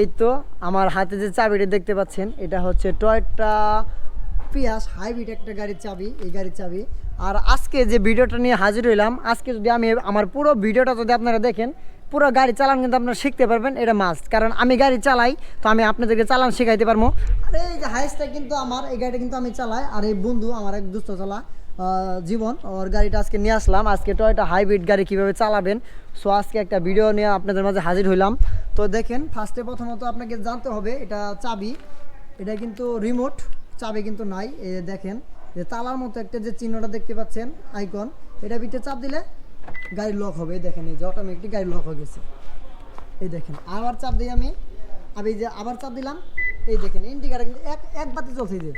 এই তো আমার হাতে যে চাবিটা দেখতে পাচ্ছেন, এটা হচ্ছে টয়টা পিয়াস হাইব্রিড একটা গাড়ির চাবি, এই গাড়ির চাবি। আর আজকে যে ভিডিওটা নিয়ে হাজির হইলাম, আজকে যদি আমি আমার পুরো ভিডিওটা যদি আপনারা দেখেন, পুরো গাড়ি চালান কিন্তু আপনারা শিখতে পারবেন, এটা মাস্ট কারণ আমি গাড়ি চালাই, তো আমি আপনাদেরকে চালান শেখাইতে পারব। আর এই যে হাইসটা কিন্তু আমার, এই গাড়িটা কিন্তু আমি চালাই, আর এই বন্ধু আমার এক দুস্থ চালা জীবন ওর গাড়িটা আজকে নিয়ে আসলাম। আজকে টয়টা হাইব্রিড গাড়ি কীভাবে চালাবেন? সো আজকে একটা ভিডিও নিয়ে আপনাদের মাঝে হাজির হইলাম। তো দেখেন ফার্স্টে প্রথমত আপনাকে জানতে হবে, এটা চাবি, এটা কিন্তু রিমোট চাবি কিন্তু নাই। এই দেখেন, যে তালার মতো একটা যে চিহ্নটা দেখতে পাচ্ছেন আইকন এটা ভিতরে চাপ দিলে গাড়ি লক হবে। দেখেন, এই যে অটোমেটিক গাড়ি লক হয়ে গেছে। এই দেখেন, আবার চাপ দিই আমি। আমি যে আবার চাপ দিলাম, এই দেখেন ইন্ডিকেটার কিন্তু এক এক বাতি চলছে যে।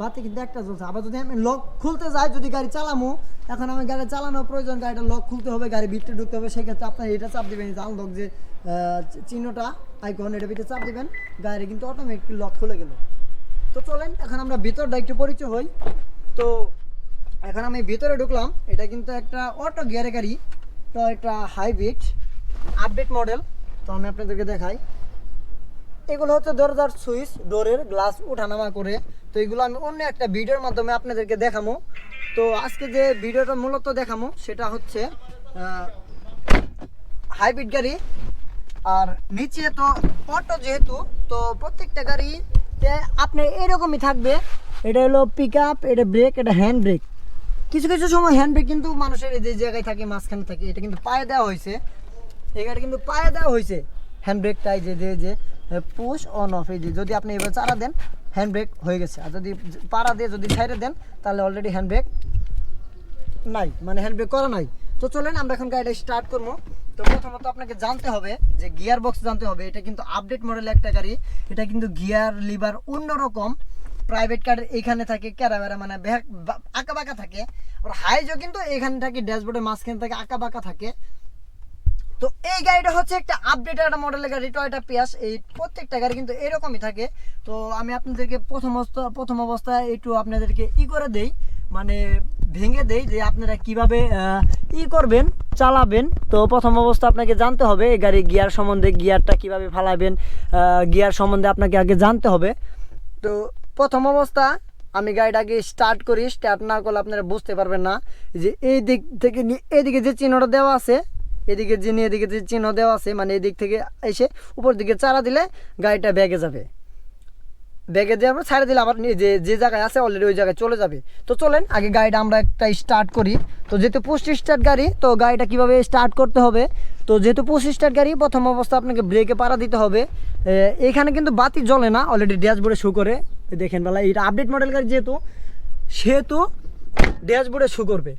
বাতি কিন্তু একটা চলছে আবার যদি আমি লক খুলতে যাই, যদি গাড়ি চালামো, এখন আমি গাড়ি চালানোর প্রয়োজন, গাড়িটা লক খুলতে হবে, গাড়ি ভিতরে ঢুকতে হবে, সেক্ষেত্রে আপনার এটা চাপ দেবেন। জাল লক যে চিহ্নটা আইকন এটা ভিতরে চাপ দিবেন, গাড়ি কিন্তু অটোমেটিক লক খুলে গেল। তো চলেন, এখন আমরা ভিতরটা একটু পরিচয় হই। তো এখন আমি ভিতরে ঢুকলাম, এটা কিন্তু একটা অটো গিয়ারে গাড়ি, তো একটা হাইব্রিড আপডেট মডেল তো আমি আপনাদেরকে দেখাই। এগুলো হচ্ছে দরজার সুইচ ডোরের গ্লাস ওঠানামা করে। তো এগুলো আমি অন্য একটা ভিডিওর মাধ্যমে আপনাদেরকে দেখাবো তো আজকে যে ভিডিওটা মূলত দেখাবো সেটা হচ্ছে হাইব্রিড গাড়ি। আর নিচে তো অটো যেহেতু, তো প্রত্যেকটা গাড়িতে আপনার এরকমই থাকবে। এটা হলো পিক আপ এটা ব্রেক এটা হ্যান্ড ব্রেক কিছু কিছু সময় হ্যান্ড ব্রেক কিন্তু মানুষের যে জায়গায় থাকে, মাঝখানে থাকে, এটা কিন্তু পায়ে দেওয়া হয়েছে। এই গাড়ি কিন্তু পায়ে দেওয়া হয়েছে হ্যান্ড ব্রেকটাই যে যে যে। পুশ অন অফ এই যে যদি আপনি এবার চারা দেন হ্যান্ড ব্রেক হয়ে গেছে। আর যদি পাড়া দিয়ে যদি সাইডে দেন, তাহলে অলরেডি হ্যান্ড ব্রেক নাই মানে হ্যান্ড ব্রেক করা নাই। তো চলেন, আমরা এখন গাড়িটা স্টার্ট করব। তো প্রথমত আপনাকে জানতে হবে যে গিয়ার বক্স জানতে হবে, এটা কিন্তু আপডেট মডেল একটা গাড়ি। এটা কিন্তু গিয়ার লিভার অন্যরকম। প্রাইভেট কার এখানে থাকে ক্যারাবেরা মানে আঁকা বাঁকা থাকে। আর হাইজও কিন্তু এখানে থাকে ড্যাশবোর্ডের মাঝখানে থাকে, আঁকা বাঁকা থাকে। তো এই গাড়িটা হচ্ছে একটা আপডেট একটা মডেলের গাড়ি টয়টা পিয়াস এই প্রত্যেকটা গাড়ি কিন্তু এরকমই থাকে। তো আমি আপনাদেরকে প্রথম প্রথম অবস্থায় একটু আপনাদেরকে ই করে দেই মানে ভেঙে দেই যে আপনারা কীভাবে ই করবেন, চালাবেন। তো প্রথম অবস্থা আপনাকে জানতে হবে, এই গাড়ি গিয়ার সম্বন্ধে গিয়ারটা কীভাবে ফালাবেন গিয়ার সম্বন্ধে আপনাকে আগে জানতে হবে। তো প্রথম অবস্থা, আমি গাড়িটাকে স্টার্ট করি। স্টার্ট না করলে আপনারা বুঝতে পারবেন না যে এই দিক থেকে নি- এইদিকে যে চিহ্নটা দেওয়া আছে এদিকে যে নিয়ে এদিকে যে চিহ্ন দেওয়া আছে মানে এদিক থেকে এসে উপর দিকে চারা দিলে গাড়িটা ব্যাগে যাবে। ব্যাগে দিয়ে আমরা ছাড়ে দিলে আবার যে যে জায়গায় আছে অলরেডি ওই জায়গায় চলে যাবে। তো চলেন, আগে গাড়িটা আমরা একটা স্টার্ট করি। তো যেহেতু পোস্ট স্টার্ট গাড়ি, তো গাড়িটা কীভাবে স্টার্ট করতে হবে? তো যেহেতু পোস্ট স্টার্ট গাড়ি, প্রথম অবস্থা আপনাকে ব্রেকে পাড়া দিতে হবে। এখানে কিন্তু বাতি জ্বলে না অলরেডি ড্যাশবোর্ডে শু করে। দেখেন বেলা এটা আপডেট মডেল গাড়ি যেহেতু, সেহেতু ড্যাশবোর্ডে শু করবে।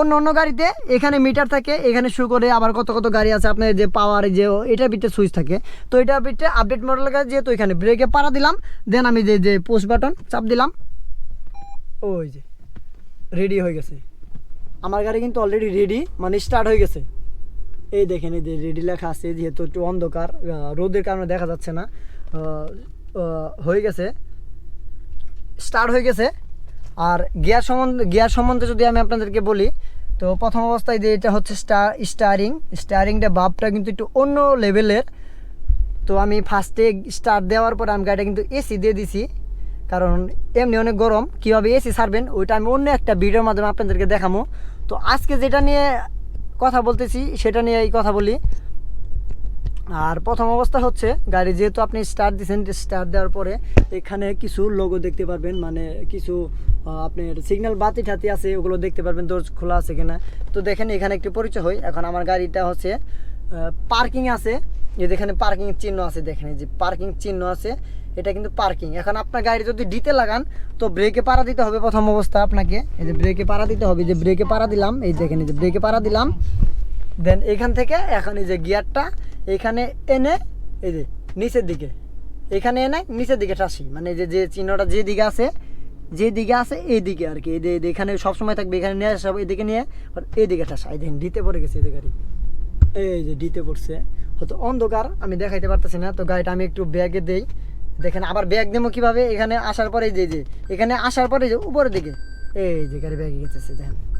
অন্য অন্য গাড়িতে এখানে মিটার থাকে, এখানে শু করে আবার কত কত গাড়ি আছে, আপনার যে পাওয়ার যে এটার ভিতরে সুইচ থাকে। তো এটার ভিতরে আপডেট মডেল যেহেতু এখানে ব্রেকে পাড়া দিলাম দেন আমি যে যে পোস্ট বাটন চাপ দিলাম, ওই যে রেডি হয়ে গেছে। আমার গাড়ি কিন্তু অলরেডি রেডি মানে স্টার্ট হয়ে গেছে। এই দেখেন, এই যে রেডি লেখা আছে, যেহেতু একটু অন্ধকার রোদের কারণে দেখা যাচ্ছে না হয়ে গেছে স্টার্ট হয়ে গেছে। আর গিয়ার সম্বন্ধে গিয়ার সম্বন্ধে যদি আমি আপনাদেরকে বলি তো প্রথম অবস্থায় যে এটা হচ্ছে স্টার স্টারিং স্টারিংটা বাপটা কিন্তু একটু অন্য লেভেলের তো আমি ফার্স্টে স্টার দেওয়ার পর আমি গাড়িটা কিন্তু এসি দিয়ে দিছি, কারণ এমনি অনেক গরম, কীভাবে এসি সারবেন ওইটা আমি অন্য একটা ভিডিওর মাধ্যমে আপনাদেরকে দেখাবো তো আজকে যেটা নিয়ে কথা বলতেছি, সেটা নিয়ে এই কথা বলি। আর প্রথম অবস্থা হচ্ছে, গাড়ি যেহেতু আপনি স্টার্ট দিচ্ছেন স্টার্ট দেওয়ার পরে এখানে কিছু লোগো দেখতে পারবেন মানে কিছু আপনার সিগন্যাল বাতি ঠাতি আছে, ওগুলো দেখতে পারবেন, দরজ খোলা আছে কিনা। তো দেখেন, এখানে একটু পরিচয় হয় এখন আমার গাড়িটা হচ্ছে পার্কিং আছে। যে যেখানে পার্কিং চিহ্ন আছে, দেখেন যে পার্কিং চিহ্ন আছে, এটা কিন্তু পার্কিং এখন আপনার গাড়ি যদি ডিতে লাগান, তো ব্রেকে পাড়া দিতে হবে প্রথম অবস্থা আপনাকে। এই যে ব্রেকে পাড়া দিতে হবে যে ব্রেকে পাড়া দিলাম, এই দেখেন যে ব্রেকে পাড়া দিলাম দেন এখান থেকে এখন এই যে গিয়ারটা, এখানে এনে এই যে নিচের দিকে, এখানে এনে নিচের দিকে টাসি মানে যে যে চিহ্নটা যে দিকে আছে, যে দিকে আছে এই দিকে আর কি। এই যে- এখানে সবসময় থাকবে, এখানে নিয়ে আসা এদিকে নিয়ে, আর এইদিকে টাসা এই দেখেন ডিতে পড়ে গেছে এই গাড়ি। এই যে ডিতে পড়ছে। হয়তো অন্ধকার, আমি দেখাইতে পারতেছি না, তো গাড়িটা আমি একটু ব্যাগে দেই। দেখেন, আবার ব্যাগ দেবো কীভাবে? এখানে আসার পরে যে যে, এখানে আসার পরে যে উপরের দিকে, এই যে গাড়ি ব্যাগে গেছে, দেখেন।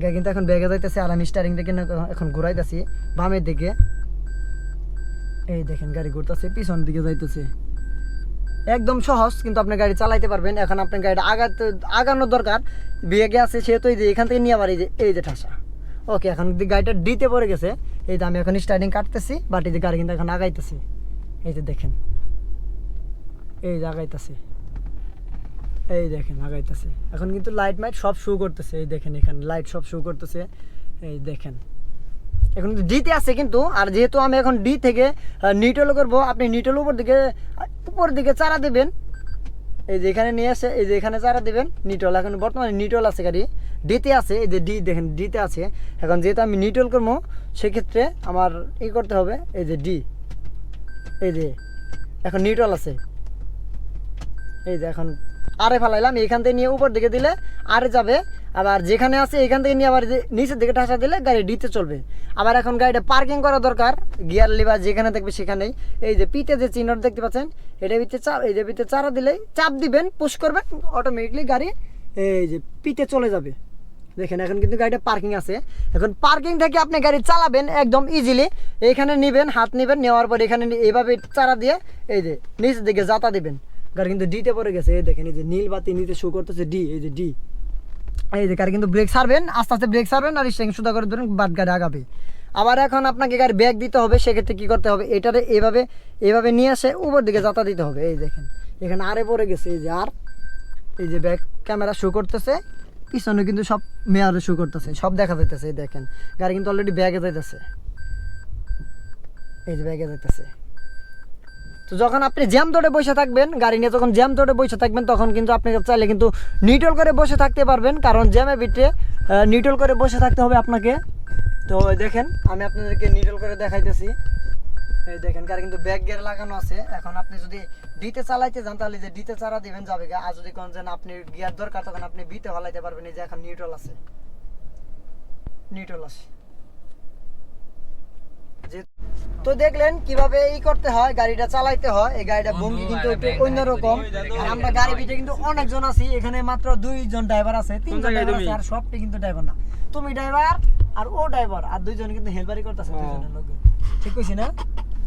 গাড়ি কিন্তু এখন ব্যাগে যাইতেছে আর আমি স্টারিংটা কিন্তু এখন ঘুরাইতেছি, বামের দিকে। এই দেখেন গাড়ি ঘুরতেছে, পিছন দিকে যাইতেছে। একদম সহজ, কিন্তু আপনি গাড়ি চালাইতে পারবেন। এখন আপনার গাড়িটা আগাতে আগানোর দরকার। বেগে আছে সেহেতু এই যে এখান থেকে নিয়ে আবার এই যে এই যে ঠাসা। ওকে, এখন গাড়িটা ডিতে পড়ে গেছে। এই যে আমি এখন স্টার্টিং কাটতেছি বাট এই যে গাড়ি কিন্তু এখন আগাইতেছি। এই যে দেখেন। এই যে আগাইতেছে। এই দেখেন আগাইতেছে। এখন কিন্তু লাইট মাইট সব শো করতেছে। এই দেখেন এখানে লাইট সব শো করতেছে। এই দেখেন। এখন ডিতে আছে কিন্তু, আর যেহেতু আমি এখন ডি থেকে নিটল করব, আপনি নিটল উপর দিকে উপর দিকে চারা দেবেন। এই যে এখানে নিয়ে আসে, এই যে এখানে চারা দেবেন নিটল এখন বর্তমানে নিটল আছে গাড়ি। ডিতে আছে, এই যে ডি দেখেন ডিতে আছে। এখন যেহেতু আমি নিটল করব, সেক্ষেত্রে আমার ই করতে হবে, এই যে ডি এই যে, এখন নিটল আছে। এই যে এখন আরে ফেলাইলাম, এখান থেকে নিয়ে উপর দিকে দিলে আরে যাবে। আবার যেখানে আছে এখান থেকে নিয়ে আবার নিচের দিকে ঠাসা দিলে গাড়ি ডিতে চলবে। আবার এখন গাড়িটা পার্কিং করা দরকার গিয়ার লিভার যেখানে দেখবে সেখানেই। এই যে পিতে যে চিহ্নটা দেখতে পাচ্ছেন, এটা ভিতরে চাপ এই যে ভিতরে চারা দিলেই চাপ দিবেন পুশ করবেন অটোমেটিকলি গাড়ি এই যে পিতে চলে যাবে। দেখেন, এখন কিন্তু গাড়িটা পার্কিং আছে। এখন পার্কিং থেকে আপনি গাড়ি চালাবেন একদম ইজিলি এইখানে নেবেন, হাত নেবেন, নেওয়ার পর এখানে এইভাবে চারা দিয়ে এই যে নিচের দিকে যাতা দিবেন। গাড়ি কিন্তু ডিতে পড়ে গেছে, এই দেখেন এই যে নীল বাতি নিতে শো করতেছে ডি এই যে ডি এই যে গাড়ি কিন্তু ব্রেক ছাড়বেন, আস্তে আস্তে ব্রেক ছাড়বেন, আর স্টেং সুদা করে ধরুন বাট গাড়ি আগাবে। আবার এখন আপনাকে গাড়ি ব্যাগ দিতে হবে, সেক্ষেত্রে কী করতে হবে? এটারে এভাবে এভাবে নিয়ে আসে উপর দিকে যাতা দিতে হবে। এই দেখেন, এখানে আরে পড়ে গেছে, এই যে আর, এই যে ব্যাক ক্যামেরা শো করতেছে, পিছনে কিন্তু সব মেয়ারে শো করতেছে, সব দেখা যাইতেছে, এই দেখেন। গাড়ি কিন্তু অলরেডি ব্যাগে যাইতেছে। এই যে ব্যাগে যাইতেছে। তো যখন আপনি জ্যাম ধরে বসে থাকবেন, গাড়ি নিয়ে যখন জ্যাম ধরে বসে থাকবেন, তখন কিন্তু আপনি চাইলে কিন্তু নিটল করে বসে থাকতে পারবেন, কারণ জ্যামে ভিতরে নিটল করে বসে থাকতে হবে আপনাকে। তো দেখেন, আমি আপনাদেরকে নিটল করে দেখাইতেছি। এই দেখেন, গাড়ি কিন্তু ব্যাক গিয়ার লাগানো আছে। এখন আপনি যদি ডিতে চালাইতে যান, তাহলে যে ডিতে চারা দিবেন যাবে। আর যদি কোন যেন আপনি গিয়ার দরকার, তখন আপনি বিতে হলাইতে পারবেন, এই যে এখন নিউট্রাল আছে। নিউট্রাল আছে যে- তো দেখলেন কীভাবে ই করতে হয় গাড়িটা চালাইতে হয়। এই গাড়িটা ভঙ্গি কিন্তু একটু অন্যরকম আমরা গাড়ি পিঠে কিন্তু অনেকজন আছি এখানে মাত্র দুইজন ড্রাইভার আছে তিনজন ড্রাইভার আছে আর সবটি কিন্তু ড্রাইভার না। তুমি ড্রাইভার আর ও ড্রাইভার আর দুইজন কিন্তু হেলবারি করতেছে দুইজনের লোক ঠিক কইছি না?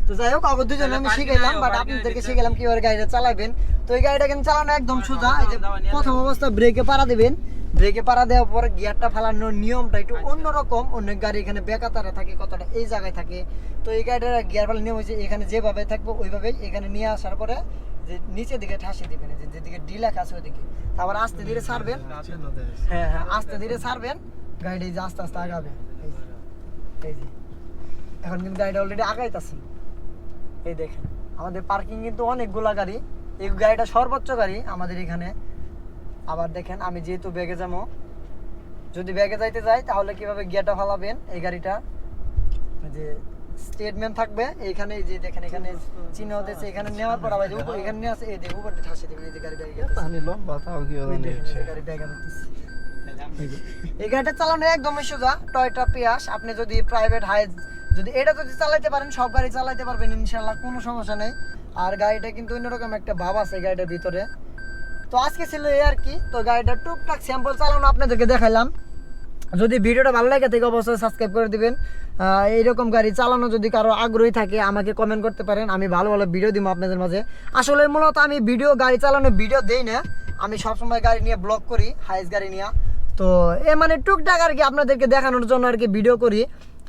তো যাই হোক আবার দুজনে আমি শিখাইলাম বাট আপনাদেরকে শিখাইলাম কীভাবে গাড়িটা চালাবেন। তো এই গাড়িটা কিন্তু চালানো একদম সোজা এই যে প্রথম অবস্থা ব্রেকে পাড়া দিবেন। ব্রেকে পাড়া দেওয়ার পর গিয়ারটা ফেলানোর নিয়মটা একটু অন্যরকম অনেক গাড়ি এখানে বেকাতারে থাকে কতটা এই জায়গায় থাকে। তো এই গাড়িটার গিয়ার ফেলার নিয়ম হচ্ছে এখানে যেভাবে থাকব ওইভাবেই এখানে নিয়ে আসার পরে যে নিচের দিকে ঠাসিয়ে দিবেন যে যেদিকে ডি লেখা আছে ওইদিকে। তারপর আস্তে ধীরে ছাড়বেন। হ্যাঁ হ্যাঁ আস্তে ধীরে ছাড়বেন গাড়িটা এই যে আস্তে আস্তে আগাবে। এই যে এই যে। এখন কিন্তু গাড়িটা অলরেডি আগাইতেছে। এই দেখেন আমাদের পার্কিং কিন্তু অনেকগুলা গাড়ি। এই গাড়িটা সর্বোচ্চ গাড়ি আমাদের এখানে। আবার দেখেন আমি যেহেতু ব্যাগে যাব যদি ব্যাগে যাইতে যাই তাহলে কীভাবে গিয়ারটা ফালাবেন এই গাড়িটা? যে স্টেটমেন্ট থাকবে এইখানে এই যে দেখেন এখানে চিহ্ন দিয়েছে এখানে নেওয়ার পর আবার এই উপর এখানে নিয়ে আসে এই দেখো উপর ঠাসে দেবেন এই যে গাড়ি ব্যাগে গেছে। পানি লম্বা তাও কি এই গাড়ি ব্যাগে যাইতেছে। এই গাড়িটা চালানো একদমই সোজা টয়টা পিয়াস। আপনি যদি প্রাইভেট হাই যদি এটা যদি চালাইতে পারেন সব গাড়ি চালাইতে পারবেন ইনশাল্লাহ কোনো সমস্যা নেই। আর গাড়িটা কিন্তু অন্যরকম একটা ভাব আছে গাড়িটার ভিতরে। তো আজকে ছিল এই আর কি। তো গাড়িটা টুকটাক স্যাম্পল চালানো আপনাদেরকে দেখালাম। যদি ভিডিওটা ভালো লাগে থাকে, অবশ্যই সাবস্ক্রাইব করে দিবেন। এইরকম গাড়ি চালানো যদি কারও আগ্রহী থাকে, আমাকে কমেন্ট করতে পারেন। আমি ভালো ভালো ভিডিও দিব আপনাদের মাঝে। আসলে মূলত আমি ভিডিও গাড়ি চালানো ভিডিও দেই না। আমি সবসময় গাড়ি নিয়ে ব্লগ করি হাইস গাড়ি নিয়ে। তো এ মানে টুকটাক আর কি আপনাদেরকে দেখানোর জন্য আর কি ভিডিও করি।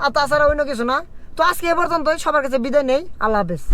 আর তাছাড়া অন্য কিছু না। তো আজকে এ পর্যন্তই। সবার কাছে বিদায় নেই। আল্লাহ হাফেজ।